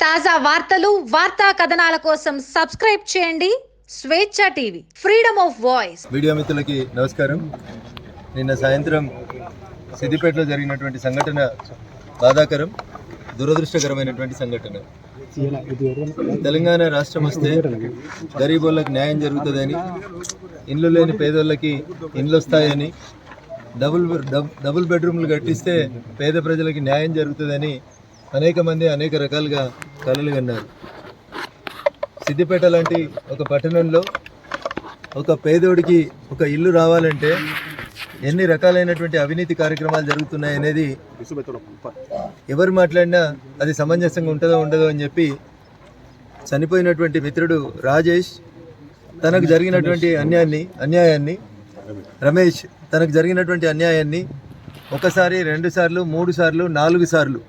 తాజా వార్తలు వార్తా కథనాల కోసం సబ్స్క్రైబ్ చేయండి. Swecha TV freedom of voice. Media మిత్రులకి నమస్కారం. నిన్న సాయంత్రం సిద్దిపేటలో జరిగినటువంటి సంఘటన బాధాకరం దురదృష్టకరమైనటువంటి సంఘటన. తెలంగాణ రాష్ట్రం వస్తే గరీబోళ్ళకి న్యాయం జరుగుతుందని ఇండ్లు లేని పేదోళ్ళకి ఇండ్లు వస్తాయని డబుల్ డబ్- డబుల్ బెడ్రూమ్లు కట్టిస్తే పేద ప్రజలకి న్యాయం జరుగుతుందని అనేక మంది అనేక రకాలుగా కళలు కన్నారు. సిద్దిపేట లాంటి ఒక పట్టణంలో ఒక పేదోడికి ఒక ఇల్లు రావాలంటే ఎన్ని రకాలైనటువంటి అవినీతి కార్యక్రమాలు జరుగుతున్నాయి అనేది ఎవరు మాట్లాడినా అది సమంజసంగా ఉంటుందో ఉండదో అని చెప్పి చనిపోయినటువంటి మిత్రుడు రాజేష్ తనకు జరిగినటువంటి అన్యాయాన్ని అన్యాయాన్ని రమేష్ తనకు జరిగినటువంటి అన్యాయాన్ని ఒకసారి రెండు సార్లు మూడు సార్లు నాలుగు సార్లు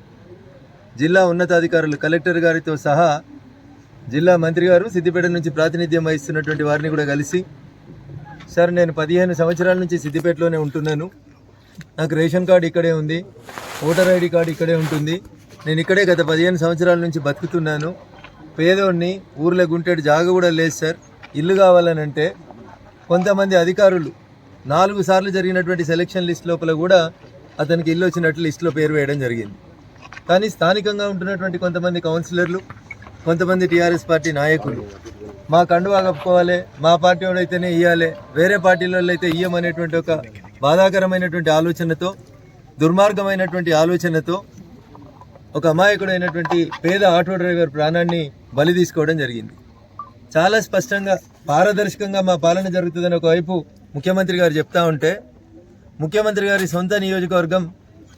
జిల్లా ఉన్నతాధికారులు కలెక్టర్ గారితో సహా జిల్లా మంత్రి గారు సిద్దిపేట నుంచి ప్రాతినిధ్యం వహిస్తున్నటువంటి వారిని కూడా కలిసి సార్ నేను పదిహేను సంవత్సరాల నుంచి సిద్దిపేటలోనే ఉంటున్నాను. నాకు రేషన్ కార్డు ఇక్కడే ఉంది ఓటర్ ఐడి కార్డు ఇక్కడే ఉంటుంది. నేను ఇక్కడే గత పదిహేను సంవత్సరాల నుంచి బతుకుతున్నాను. పేదోడిని ఊర్లో గుంటేడు జాగ కూడా లేదు సార్. ఇల్లు కావాలనంటే కొంతమంది అధికారులు నాలుగు సార్లు జరిగినటువంటి సెలక్షన్ లిస్ట్ లోపల కూడా అతనికి ఇల్లు వచ్చినట్లు లిస్టులో పేరు వేయడం జరిగింది. కానీ స్థానికంగా ఉంటున్నటువంటి కొంతమంది కౌన్సిలర్లు కొంతమంది టీఆర్ఎస్ పార్టీ నాయకులు మా కండువా కప్పుకోవాలి మా పార్టీ వాడైతేనే ఇవ్వాలి వేరే పార్టీలలో అయితే ఇయ్యమనేటువంటి ఒక బాధాకరమైనటువంటి ఆలోచనతో దుర్మార్గమైనటువంటి ఆలోచనతో ఒక అమాయకుడైనటువంటి పేద ఆటో డ్రైవర్ ప్రాణాన్ని బలి తీసుకోవడం జరిగింది. చాలా స్పష్టంగా పారదర్శకంగా మా పాలన జరుగుతుందని ఒకవైపు ముఖ్యమంత్రి గారు చెప్తా ఉంటే ముఖ్యమంత్రి గారి సొంత నియోజకవర్గం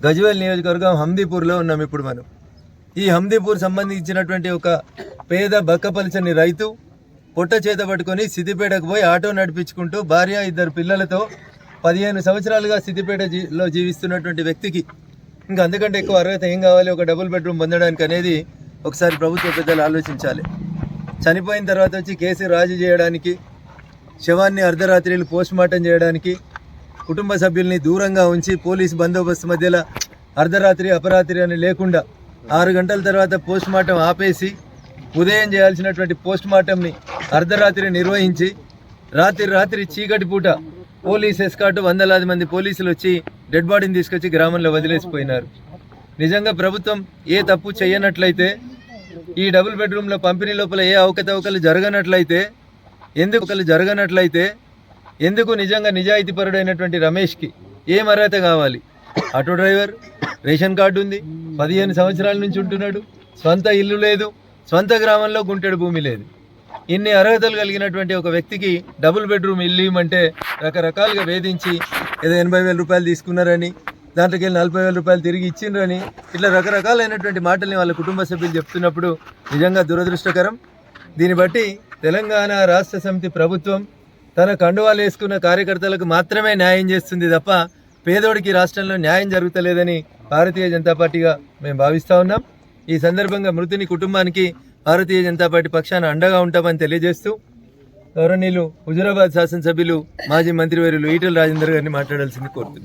గజ్వేల్ నియోజకవర్గం హందీపూర్లో ఉన్నాం ఇప్పుడు మనం. ఈ హందీపూర్ సంబంధించినటువంటి ఒక పేద బక్కపలిచని రైతు పొట్ట చేత పట్టుకొని సిద్దిపేటకు పోయి ఆటో నడిపించుకుంటూ భార్య ఇద్దరు పిల్లలతో పదిహేను సంవత్సరాలుగా సిద్దిపేటలో జీవిస్తున్నటువంటి వ్యక్తికి ఇంకా అందుకంటే ఎక్కువ అర్హత ఏం కావాలి? ఒక డబుల్ బెడ్రూమ్ పొందడానికి అనేది ఒకసారి ప్రభుత్వ పెద్దలు ఆలోచించాలి. చనిపోయిన తర్వాత వచ్చి కేసు రాజీ చేయడానికి శవాన్ని అర్ధరాత్రిలు పోస్ట్ మార్టం చేయడానికి కుటుంబ సభ్యుల్ని దూరంగా ఉంచి పోలీస్ బందోబస్తు మధ్యలో అర్ధరాత్రి అపరాత్రి అని లేకుండా ఆరు గంటల తర్వాత పోస్ట్ మార్టం ఆపేసి ఉదయం చేయాల్సినటువంటి పోస్ట్ మార్టంని అర్ధరాత్రి నిర్వహించి రాత్రి రాత్రి చీకటి పూట పోలీస్ ఎస్కాట్ వందలాది మంది పోలీసులు వచ్చి డెడ్ బాడీని తీసుకొచ్చి గ్రామంలో వదిలేసిపోయినారు. నిజంగా ప్రభుత్వం ఏ తప్పు చేయనట్లయితే ఈ డబుల్ బెడ్రూమ్లో పంపిణీ లోపల ఏ అవకతవకలు జరగనట్లయితే ఎందుకు జరగనట్లయితే ఎందుకు నిజంగా నిజాయితీపరుడైనటువంటి రమేష్కి ఏం అర్హత కావాలి? ఆటో డ్రైవర్ రేషన్ కార్డు ఉంది పదిహేను సంవత్సరాల నుంచి ఉంటున్నాడు స్వంత ఇల్లు లేదు స్వంత గ్రామంలో గుంటెడు భూమి లేదు. ఇన్ని అర్హతలు కలిగినటువంటి ఒక వ్యక్తికి డబుల్ బెడ్రూమ్ ఇల్లు ఇవ్వమంటే రకరకాలుగా వేధించి ఏదో ఎనభై వేల రూపాయలు తీసుకున్నారని దాంట్లోకి వెళ్ళి నలభై వేల రూపాయలు తిరిగి ఇచ్చిండ్రని ఇట్లా రకరకాలైనటువంటి మాటల్ని వాళ్ళ కుటుంబ సభ్యులు చెప్తున్నప్పుడు నిజంగా దురదృష్టకరం. దీన్ని బట్టి తెలంగాణ రాష్ట్ర సమితి ప్రభుత్వం తన కండువాలు వేసుకున్న కార్యకర్తలకు మాత్రమే న్యాయం చేస్తుంది తప్ప పేదోడికి రాష్ట్రంలో న్యాయం జరుగుతలేదని భారతీయ జనతా పార్టీగా మేము భావిస్తూ ఉన్నాం. ఈ సందర్భంగా మృతుని కుటుంబానికి భారతీయ జనతా పార్టీ పక్షాన అండగా ఉంటామని తెలియజేస్తూ గౌరవనీయులు హుజురాబాద్ శాసనసభ్యులు మాజీ మంత్రివర్యులు ఈటల రాజేందర్ గారిని మాట్లాడాల్సింది కోరుతున్నాను